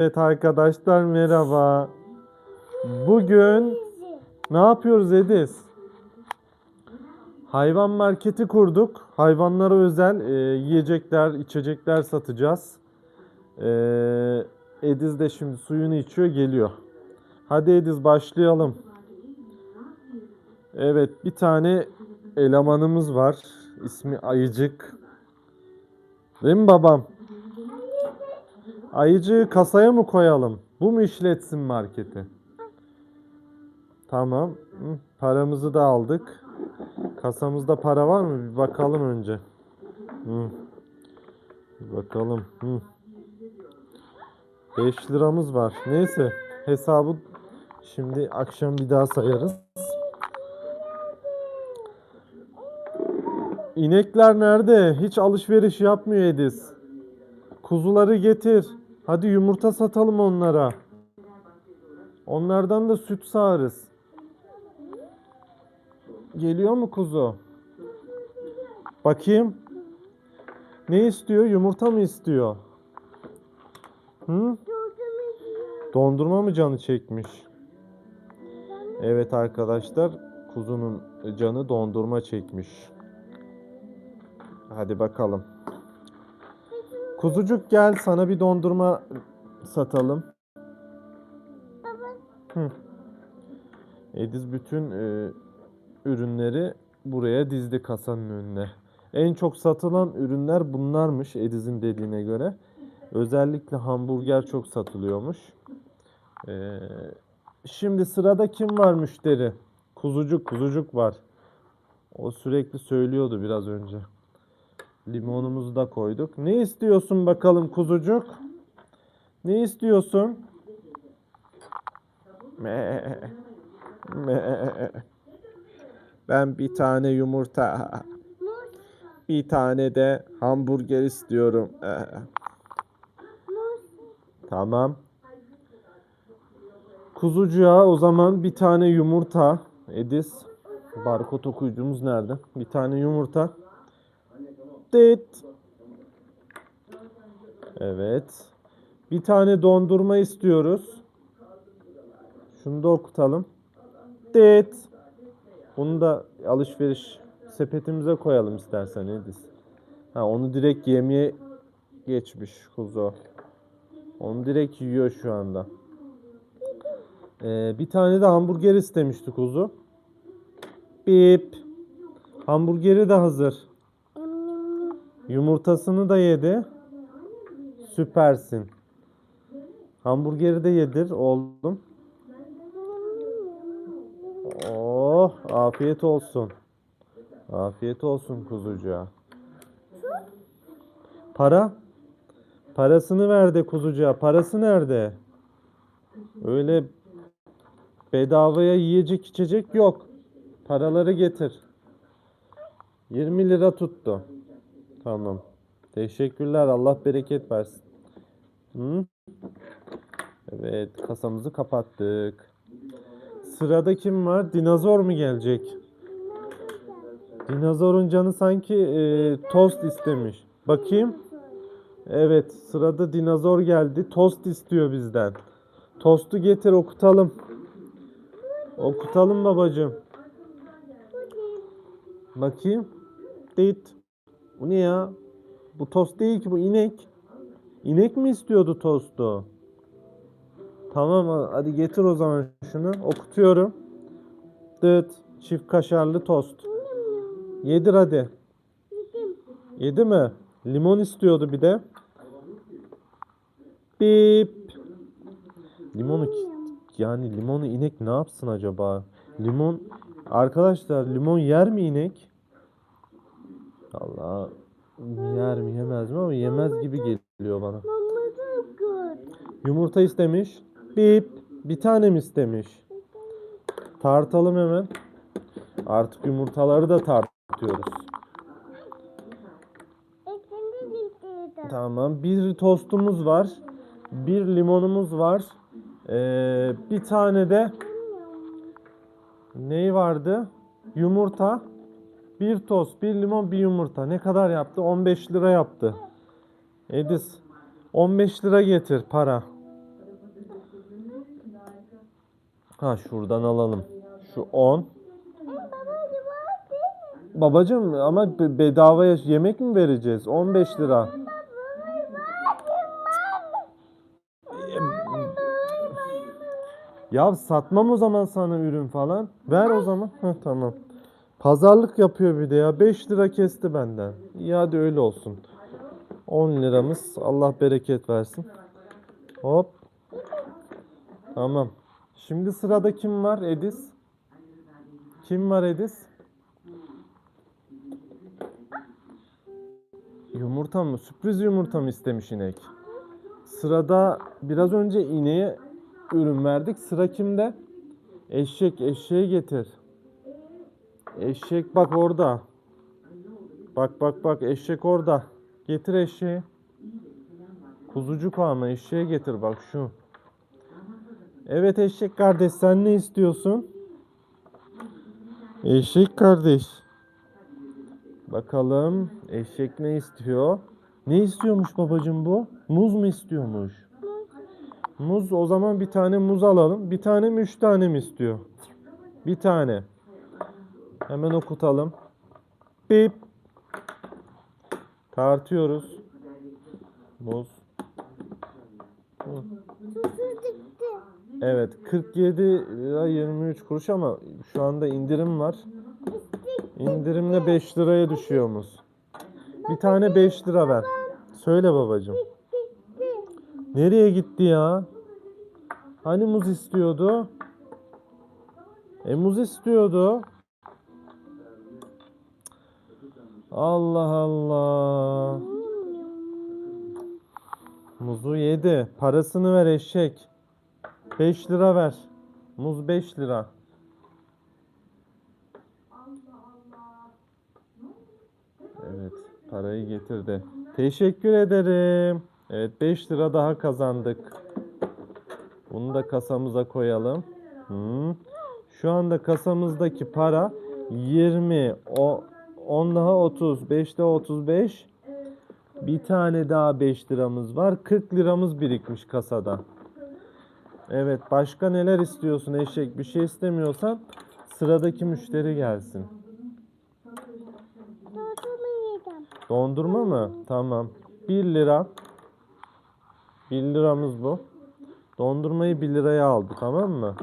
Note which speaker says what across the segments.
Speaker 1: Evet arkadaşlar merhaba. Bugün ne yapıyoruz Ediz? Hayvan marketi kurduk. Hayvanlara özel e, yiyecekler, içecekler satacağız. E, Ediz de şimdi suyunu içiyor, geliyor. Hadi Ediz başlayalım. Evet, bir tane elemanımız var. İsmi Ayıcık. Değil mi babam? Ayıcığı kasaya mı koyalım? Bu mu işletsin marketi? Tamam. Paramızı da aldık. Kasamızda para var mı? Bir bakalım önce. Bir bakalım. Hı. 5 liramız var. Neyse. Hesabı şimdi akşam bir daha sayarız. İnekler nerede? Hiç alışveriş yapmıyor Ediz. Kuzuları getir. Hadi yumurta satalım onlara. Onlardan da süt sağarız. Geliyor mu kuzu? Bakayım. Ne istiyor? Yumurta mı istiyor? Hı? Dondurma mı canı çekmiş? Evet arkadaşlar, kuzunun canı dondurma çekmiş. Hadi bakalım. Kuzucuk gel sana bir dondurma satalım. Hı. Ediz bütün e, ürünleri buraya dizdi kasanın önüne. En çok satılan ürünler bunlarmış Ediz'in dediğine göre. Özellikle hamburger çok satılıyormuş. Ee, şimdi sırada kim var müşteri? Kuzucuk, kuzucuk var. O sürekli söylüyordu biraz önce. Limonumuzu da koyduk. Ne istiyorsun bakalım kuzucuk? Ne istiyorsun? Me. Me. Ben bir tane yumurta, bir tane de hamburger istiyorum. Tamam. Kuzucuğa o zaman bir tane yumurta. Edis. Barkod okuyucumuz nerede? Bir tane yumurta. Dıt. Evet. Bir tane dondurma istiyoruz. Şunu da okutalım. Dıt. Bunu da alışveriş sepetimize koyalım istersen Edis. Ha onu direkt yemeye geçmiş kuzu. Onu direkt yiyor şu anda. Ee, bir tane de hamburger istemişti kuzu. Bip. Hamburgeri de hazır. Yumurtasını da yedi. Süpersin. Hamburgeri de yedir oğlum. Oh, afiyet olsun. Afiyet olsun kuzucuğa. Para? Parasını ver de kuzucuğa. Parası nerede? Öyle bedavaya yiyecek içecek yok. Paraları getir. 20 lira tuttu. Tamam. Teşekkürler. Allah bereket versin. Hı? Evet, kasamızı kapattık. Sırada kim var? Dinozor mu gelecek? Dinozorun canı sanki e, tost istemiş. Bakayım. Evet, sırada dinozor geldi. Tost istiyor bizden. Tostu getir okutalım. Okutalım babacığım. Bakayım. Dit. Bu ne ya? Bu tost değil ki bu inek. İnek mi istiyordu tostu? Tamam hadi getir o zaman şunu. Okutuyorum. Dıt. Çift kaşarlı tost. Yedir hadi. Yedi mi? Limon istiyordu bir de. Bip. Limonu yani limonu inek ne yapsın acaba? Limon arkadaşlar limon yer mi inek? Allah yer mi yemez mi ama yemez gibi geliyor bana. Yumurta istemiş. Bip. Bir tane mi istemiş? Tartalım hemen. Artık yumurtaları da tartıyoruz. Tamam. Bir tostumuz var. Bir limonumuz var. Ee, bir tane de ney vardı? Yumurta. Bir tost, bir limon, bir yumurta. Ne kadar yaptı? 15 lira yaptı. Edis 15 lira getir para. Ha şuradan alalım. Şu 10.
Speaker 2: Babacım
Speaker 1: ama be- bedavaya yemek mi vereceğiz? 15 lira. Ya satmam o zaman sana ürün falan. Ver o zaman. Heh, tamam. Pazarlık yapıyor bir de ya. 5 lira kesti benden. İyi hadi öyle olsun. 10 liramız. Allah bereket versin. Hop. Tamam. Şimdi sırada kim var Edis? Kim var Edis? Yumurta mı? Sürpriz yumurta mı istemiş inek? Sırada biraz önce ineğe ürün verdik. Sıra kimde? Eşek. Eşeği getir. Eşek bak orada. Bak bak bak eşek orada. Getir eşeği. Kuzucuk ama eşeği getir bak şu. Evet eşek kardeş sen ne istiyorsun? Eşek kardeş. Bakalım eşek ne istiyor? Ne istiyormuş babacığım bu? Muz mu istiyormuş? Muz o zaman bir tane muz alalım. Bir tane mi üç tane mi istiyor? Bir tane. Hemen okutalım. Bip. Tartıyoruz. Muz. Evet 47 lira 23 kuruş ama şu anda indirim var. İndirimle 5 liraya düşüyor muz. Bir tane 5 lira ver. Söyle babacığım. Nereye gitti ya? Hani muz istiyordu? E muz istiyordu. Allah Allah. Muzu yedi. Parasını ver eşek. 5 lira ver. Muz 5 lira. Evet, parayı getirdi. Teşekkür ederim. Evet, 5 lira daha kazandık. Bunu da kasamıza koyalım. Hı. Şu anda kasamızdaki para 20, o 10 daha 30, 5 daha 35. Bir tane daha 5 liramız var. 40 liramız birikmiş kasada. Evet, başka neler istiyorsun eşek? Bir şey istemiyorsan sıradaki müşteri gelsin.
Speaker 2: Susumu yiyeceğim.
Speaker 1: Dondurma mı? Tamam. 1 lira. 1 liramız bu. Dondurmayı 1 liraya aldı tamam mı?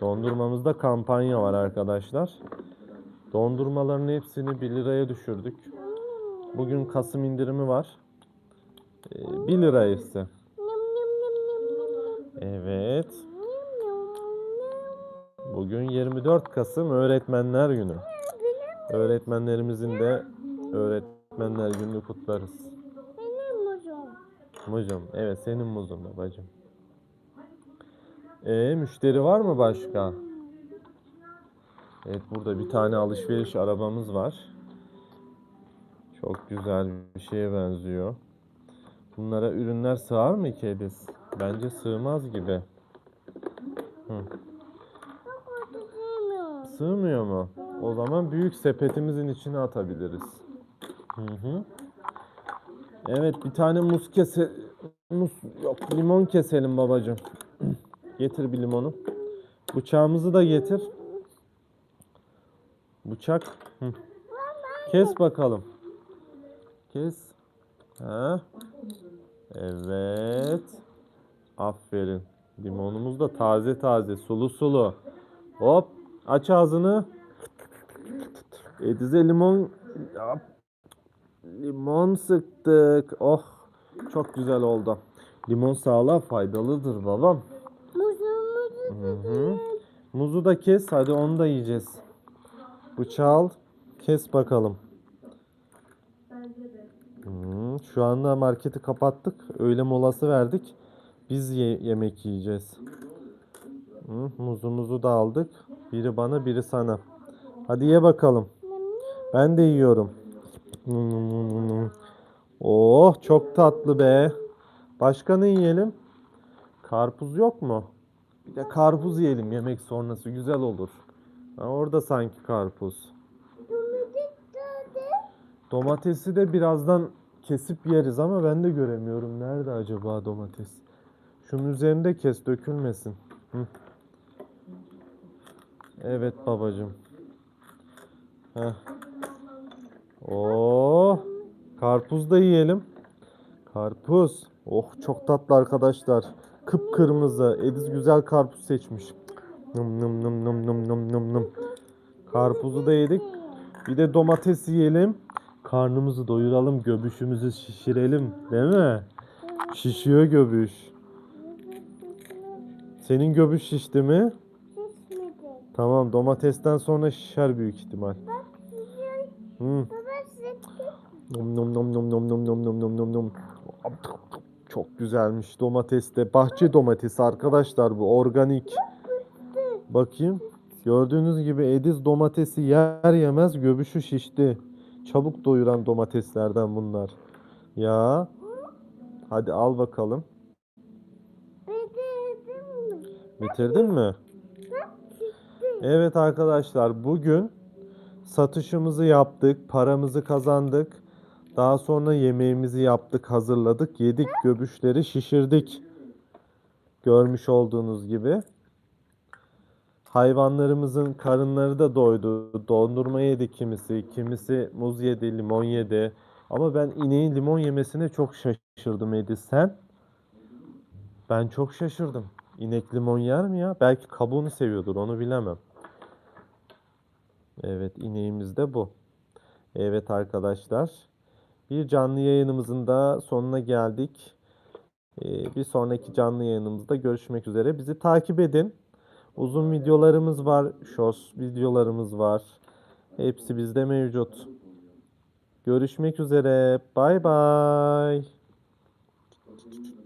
Speaker 1: Dondurmamızda kampanya var arkadaşlar. Dondurmaların hepsini 1 liraya düşürdük. Bugün Kasım indirimi var. Ee, 1 lira
Speaker 2: yum.
Speaker 1: Evet. Bugün 24 Kasım Öğretmenler Günü. Öğretmenlerimizin de Öğretmenler Günü kutlarız.
Speaker 2: Benim muzum.
Speaker 1: Muzum. Evet senin muzun babacığım. E müşteri var mı başka? Evet burada bir tane alışveriş arabamız var. Çok güzel bir şeye benziyor. Bunlara ürünler sığar mı ki? Bence sığmaz gibi.
Speaker 2: Sevmiyorum.
Speaker 1: Sığmıyor mu? O zaman büyük sepetimizin içine atabiliriz. Hı hı. Evet bir tane muz kese... Muz yok limon keselim babacığım. getir bir limonu. Bıçağımızı da getir. Bıçak. Hı. Kes bakalım. Kes. Ha. Evet. Aferin. Limonumuz da taze taze, sulu sulu. Hop, aç ağzını. Edize limon limon sıktık. Oh, çok güzel oldu. Limon sağlığa faydalıdır babam.
Speaker 2: Muzum
Speaker 1: Hı hı. Muzu da kes, hadi onu da yiyeceğiz. Bıçağı al, kes bakalım. Hı, şu anda marketi kapattık. Öğle molası verdik. Biz ye- yemek yiyeceğiz. Hı, muzumuzu da aldık. Biri bana, biri sana. Hadi ye bakalım. Ben de yiyorum. Oh, çok tatlı be. Başka ne yiyelim? Karpuz yok mu? Bir de karpuz yiyelim yemek sonrası güzel olur. Ha, orada sanki karpuz. Domatesi de birazdan kesip yeriz ama ben de göremiyorum. Nerede acaba domates? Şunun üzerinde kes dökülmesin. Hı. Evet babacığım. Heh. Oo, karpuz da yiyelim. Karpuz. Oh çok tatlı arkadaşlar. Kıpkırmızı. Ediz güzel karpuz seçmiş. Nım nım nım nım nım nım nım nım. Karpuzu da yedik. Bir de domates yiyelim. Karnımızı doyuralım, göbüşümüzü şişirelim, değil mi? Şişiyor göbüş. Senin göbüş şişti mi?
Speaker 2: Şişmedi.
Speaker 1: Tamam, domatesten sonra şişer büyük ihtimal. Nom nom nom nom nom nom nom nom nom nom nom. Çok güzelmiş domates de. Bahçe domatesi arkadaşlar bu organik. Bakayım. Gördüğünüz gibi Ediz domatesi yer yemez göbüşü şişti. Çabuk doyuran domateslerden bunlar. Ya. Hadi al bakalım. Bitirdin mi? Evet arkadaşlar bugün satışımızı yaptık, paramızı kazandık. Daha sonra yemeğimizi yaptık, hazırladık, yedik, göbüşleri şişirdik. Görmüş olduğunuz gibi. Hayvanlarımızın karınları da doydu. Dondurma yedi kimisi, kimisi muz yedi, limon yedi. Ama ben ineğin limon yemesine çok şaşırdım Edis. Sen? Ben çok şaşırdım. İnek limon yer mi ya? Belki kabuğunu seviyordur, onu bilemem. Evet, ineğimiz de bu. Evet arkadaşlar. Bir canlı yayınımızın da sonuna geldik. Ee, bir sonraki canlı yayınımızda görüşmek üzere. Bizi takip edin. Uzun videolarımız var, shorts videolarımız var. Hepsi bizde mevcut. Görüşmek üzere. Bay bay.